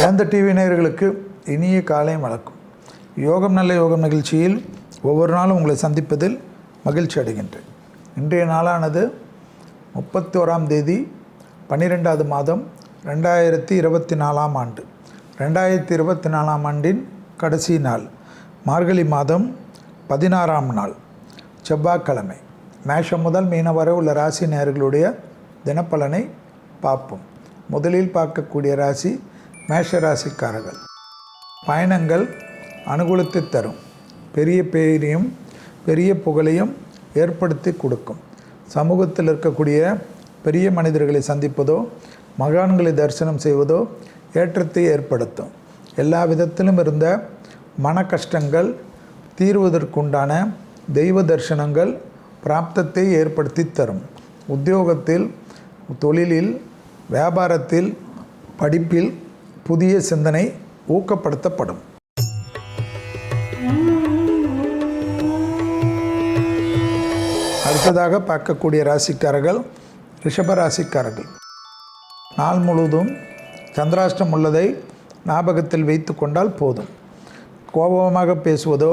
வேந்த TV நேயர்களுக்கு இனிய காலையும் வழக்கம் யோகம் நல்ல யோகம் நிகழ்ச்சியில் ஒவ்வொரு நாளும் உங்களை சந்திப்பதில் மகிழ்ச்சி அடைகின்றேன். இன்றைய நாளானது முப்பத்தி ஓராம் தேதி பன்னிரெண்டாவது மாதம் ரெண்டாயிரத்தி இருபத்தி நாலாம் ஆண்டு. ரெண்டாயிரத்தி இருபத்தி நாலாம் ஆண்டின் கடைசி நாள் மார்கழி மாதம் பதினாறாம் நாள் செவ்வாய்க்கிழமை. மேஷம் முதல் மீன வரை உள்ள ராசி நேர்களுடைய தினப்பலனை பார்ப்போம். முதலில் பார்க்கக்கூடிய ராசி மேஷ ராசிக்காரர்கள் பயணங்கள் அனுகூலத்தை தரும். பெரிய பெயரையும் பெரிய புகழையும் ஏற்படுத்தி கொடுக்கும். சமூகத்தில் இருக்கக்கூடிய பெரிய மனிதர்களை சந்திப்பதோ மகான்களை தரிசனம் செய்வதோ ஏற்றத்தை ஏற்படுத்தும். எல்லா விதத்திலும் இருந்த மன கஷ்டங்கள் தீர்வதற்குண்டான தெய்வ தரிசனங்கள் பிராப்தத்தை ஏற்படுத்தி தரும். உத்தியோகத்தில் தொழிலில் வியாபாரத்தில் படிப்பில் புதிய சிந்தனை ஊக்கப்படுத்தப்படும். அடுத்ததாக பார்க்கக்கூடிய ராசிக்காரர்கள் ரிஷப ராசிக்காரர்கள். நாள் முழுவதும் சந்திராஷ்டம் உள்ளதை ஞாபகத்தில் வைத்து கொண்டால் போதும். கோபமாக பேசுவதோ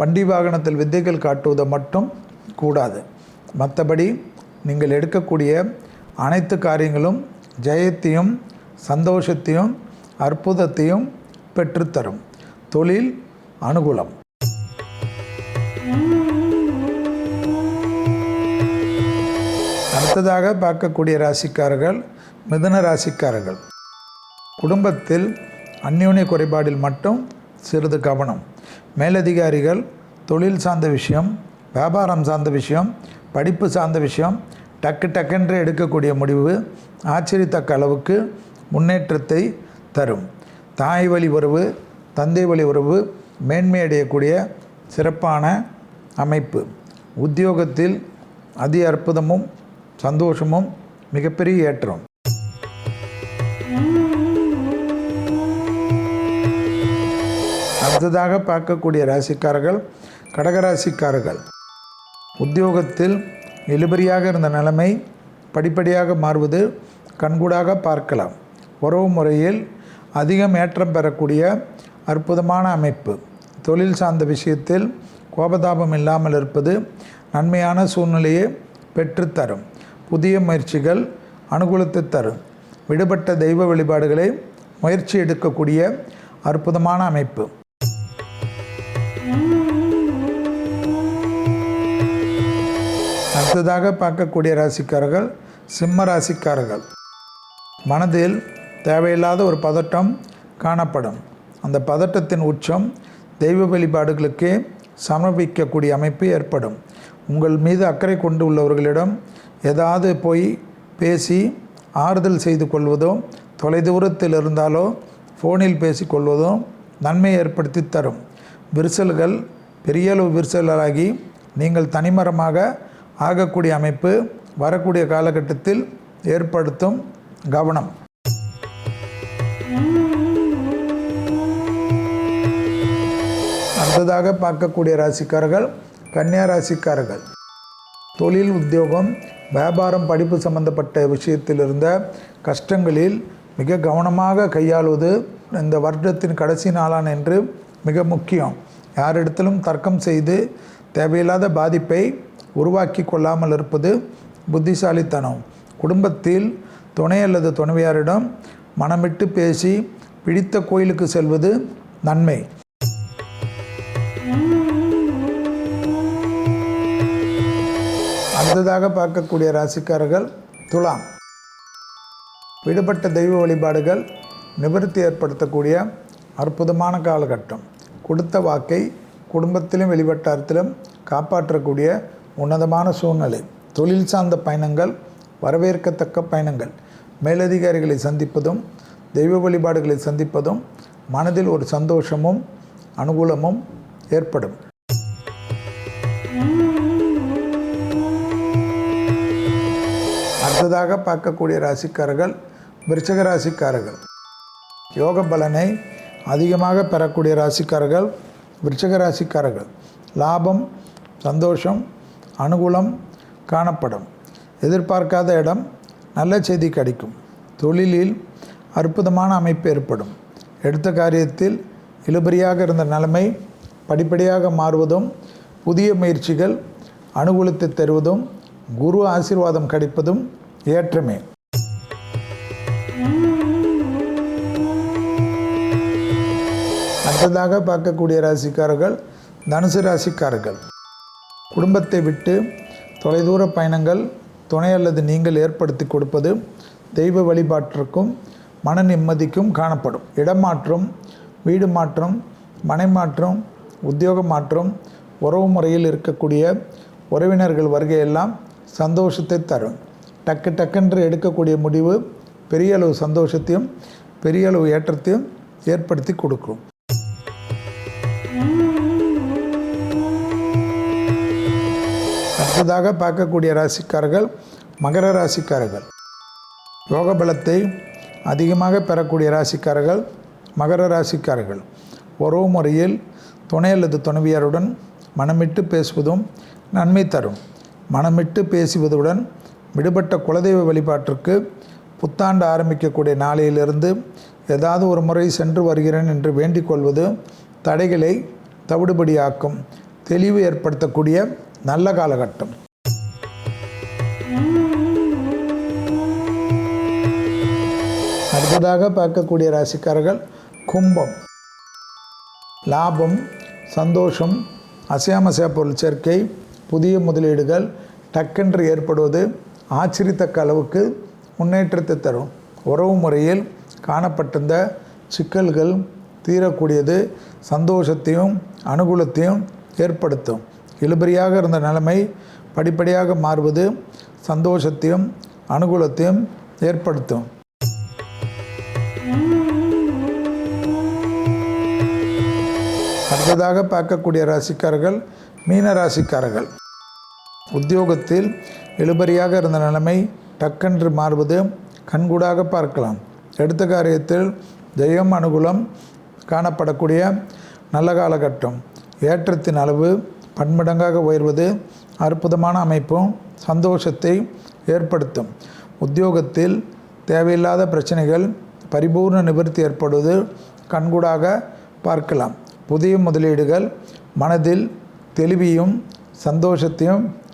வண்டி வாகனத்தில் வித்தைகள் காட்டுவதோ மட்டும் கூடாது. மற்றபடி நீங்கள் எடுக்கக்கூடிய அனைத்து காரியங்களும் ஜெயத்தையும் சந்தோஷத்தையும் அற்புதத்தையும் பெற்றுத்தரும். தொழில் அனுகூலம். அடுத்ததாக பார்க்கக்கூடிய ராசிக்காரர்கள் மிதுன ராசிக்காரர்கள். குடும்பத்தில் அந்யோன்ய குறைபாடில் மட்டும் சிறிது கவனம். மேலதிகாரிகள் தொழில் சார்ந்த விஷயம் வியாபாரம் சார்ந்த விஷயம் படிப்பு சார்ந்த விஷயம் டக்கு டக்கென்று எடுக்கக்கூடிய முடிவு ஆச்சரியத்தக்க அளவுக்கு முன்னேற்றத்தை தரும். தாய் வழி உறவு தந்தை வழி உறவு மேன்மை அடையக்கூடிய சிறப்பான அமைப்பு. உத்தியோகத்தில் அதி அற்புதமும் சந்தோஷமும் மிகப்பெரிய ஏற்றம். அடுத்ததாக பார்க்கக்கூடிய ராசிக்காரர்கள் கடகராசிக்காரர்கள் உத்தியோகத்தில் இழுபறியாக இருந்த நிலைமை படிப்படியாக மாறுவது கண்கூடாக பார்க்கலாம். உறவு முறையில் அதிகம் ஏற்றம் பெறக்கூடிய அற்புதமான அமைப்பு. தொழில் சார்ந்த விஷயத்தில் கோபதாபம் இல்லாமல் இருப்பது நன்மையான சூழ்நிலையை பெற்றுத்தரும் புதிய முயற்சிகள் அனுகூலத்தை தரும். விடுபட்ட தெய்வ வழிபாடுகளை முயற்சி எடுக்கக்கூடிய அற்புதமான அமைப்பு. அடுத்ததாக பார்க்கக்கூடிய ராசிக்காரர்கள் சிம்ம ராசிக்காரர்கள். மனதில் தேவையில்லாத ஒரு பதட்டம் காணப்படும். அந்த பதட்டத்தின் உச்சம் தெய்வ வழிபாடுகளுக்கே சமர்ப்பிக்கக்கூடிய அமைப்பு ஏற்படும். உங்கள் மீது அக்கறை கொண்டு உள்ளவர்களிடம் ஏதாவது போய் பேசி ஆறுதல் செய்து கொள்வதோ தொலைதூரத்தில் இருந்தாலோ ஃபோனில் பேசிக்கொள்வதோ நன்மை ஏற்படுத்தி தரும். விரிசல்கள் பெரிய அளவு விரிசல்களாகி நீங்கள் தனிமரமாக ஆகக்கூடிய அமைப்பு வரக்கூடிய காலகட்டத்தில் ஏற்படுத்தும் கவனம். அடுத்ததாக பார்க்கக்கூடிய ராசிக்காரர்கள் கன்னியா ராசிக்காரர்கள். தொழில் உத்தியோகம் வியாபாரம் படிப்பு சம்பந்தப்பட்ட விஷயத்தில் இருந்த கஷ்டங்களில் மிக கவனமாக கையாளுவது இந்த வருடத்தின் கடைசி நாளான் என்று மிக முக்கியம். யாரிடத்திலும் தர்க்கம் செய்து தேவையில்லாத பாதிப்பை உருவாக்கி கொள்ளாமல் இருப்பது புத்திசாலித்தனம். குடும்பத்தில் துணை அல்லது துணைவியாரிடம் மனமிட்டு பேசி பிடித்த கோயிலுக்கு செல்வது நன்மை. அடுத்ததாக பார்க்கக்கூடிய ராசிக்காரர்கள் துலாம். விடுபட்ட தெய்வ வழிபாடுகள் நிவர்த்தி ஏற்படுத்தக்கூடிய அற்புதமான காலகட்டம். கொடுத்த வாக்கை குடும்பத்திலும் வெளிவட்டாரத்திலும் காப்பாற்றக்கூடிய உன்னதமான சூழ்நிலை. தொழில் சார்ந்த பயணங்கள் வரவேற்கத்தக்க பயணங்கள். மேலதிகாரிகளை சந்திப்பதும் தெய்வ வழிபாடுகளை சந்திப்பதும் மனதில் ஒரு சந்தோஷமும் அனுகூலமும் ஏற்படும். அடுத்ததாக பார்க்கக்கூடிய ராசிக்காரர்கள் விருச்சக ராசிக்காரர்கள். யோக பலனை அதிகமாக பெறக்கூடிய ராசிக்காரர்கள் விருச்சக ராசிக்காரர்கள். லாபம் சந்தோஷம் அனுகூலம் காணப்படும். எதிர்பார்க்காத இடம் நல்ல செய்தி கிடைக்கும். தொழிலில் அற்புதமான அமைப்பு ஏற்படும். எடுத்த காரியத்தில் இழுபறியாக இருந்த நிலைமை படிப்படியாக மாறுவதும் புதிய முயற்சிகள் அனுகூலத்தை தருவதும் குரு ஆசீர்வாதம் கிடைப்பதும் ஏற்றமே. அடுத்ததாக பார்க்கக்கூடிய ராசிக்காரர்கள் தனுசு ராசிக்காரர்கள். குடும்பத்தை விட்டு தொலைதூர பயணங்கள் துணை அல்லது நீங்கள் ஏற்படுத்தி கொடுப்பது தெய்வ வழிபாட்டிற்கும் மன நிம்மதிக்கும் காணப்படும். இடமாற்றம் வீடு மாற்றம் மனை மாற்றம் உத்தியோக மாற்றம் உறவு முறையில் இருக்கக்கூடிய உறவினர்கள் வருகையெல்லாம் சந்தோஷத்தை தரும். டக்கு டக்குன்று எடுக்கக்கூடிய முடிவு பெரிய அளவு சந்தோஷத்தையும் பெரிய அளவு ஏற்றத்தையும் ஏற்படுத்தி கொடுக்கும். அடுத்ததாக பார்க்கக்கூடிய ராசிக்காரர்கள் மகர ராசிக்காரர்கள். யோக பலத்தை அதிகமாக பெறக்கூடிய ராசிக்காரர்கள் மகர ராசிக்காரர்கள். உறவு முறையில் துணை அல்லது துணைவியாருடன் மனமிட்டு பேசுவதும் நன்மை தரும். மனமிட்டு பேசுவதுடன் விடுபட்ட குலதெய்வ வழிபாட்டிற்கு புத்தாண்டு ஆரம்பிக்கக்கூடிய நாளையிலிருந்து ஏதாவது ஒரு முறை சென்று வருகிறேன் என்று வேண்டிக் கொள்வது தடைகளை தவிடுபடியாக்கும் தெளிவு ஏற்படுத்தக்கூடிய நல்ல காலகட்டம். அடுத்ததாக பார்க்கக்கூடிய ராசிக்காரர்கள் கும்பம். லாபம் சந்தோஷம் அசையாமசையா பொருள் சேர்க்கை புதிய முதலீடுகள் டக்கென்று ஏற்படுவது ஆச்சரித்தக்க அளவுக்கு முன்னேற்றத்தை தரும். உறவு முறையில் காணப்பட்டிருந்த சிக்கல்கள் தீரக்கூடியது சந்தோஷத்தையும் அனுகூலத்தையும் ஏற்படுத்தும். இழுபறியாக இருந்த நிலைமை படிப்படியாக மாறுவது சந்தோஷத்தையும் அனுகூலத்தையும் ஏற்படுத்தும். அடுத்ததாக பார்க்கக்கூடிய ராசிக்காரர்கள் மீன ராசிக்காரர்கள் உத்தியோகத்தில் இழுபறியாக இருந்த நிலைமை டக்கென்று மாறுவது கண்கூடாக பார்க்கலாம். எடுத்த காரியத்தில் ஜெயம் அனுகூலம் காணப்படக்கூடிய நல்ல காலகட்டம். ஏற்றத்தின் அளவு பன்மடங்காக உயர்வது அற்புதமான அமைப்பும் சந்தோஷத்தை ஏற்படுத்தும். உத்தியோகத்தில் தேவையில்லாத பிரச்சனைகள் பரிபூர்ண நிவர்த்தி ஏற்படுவது கண்கூடாக பார்க்கலாம். புதிய முதலீடுகள் மனதில் தெளிவையும் சந்தோஷத்தையும்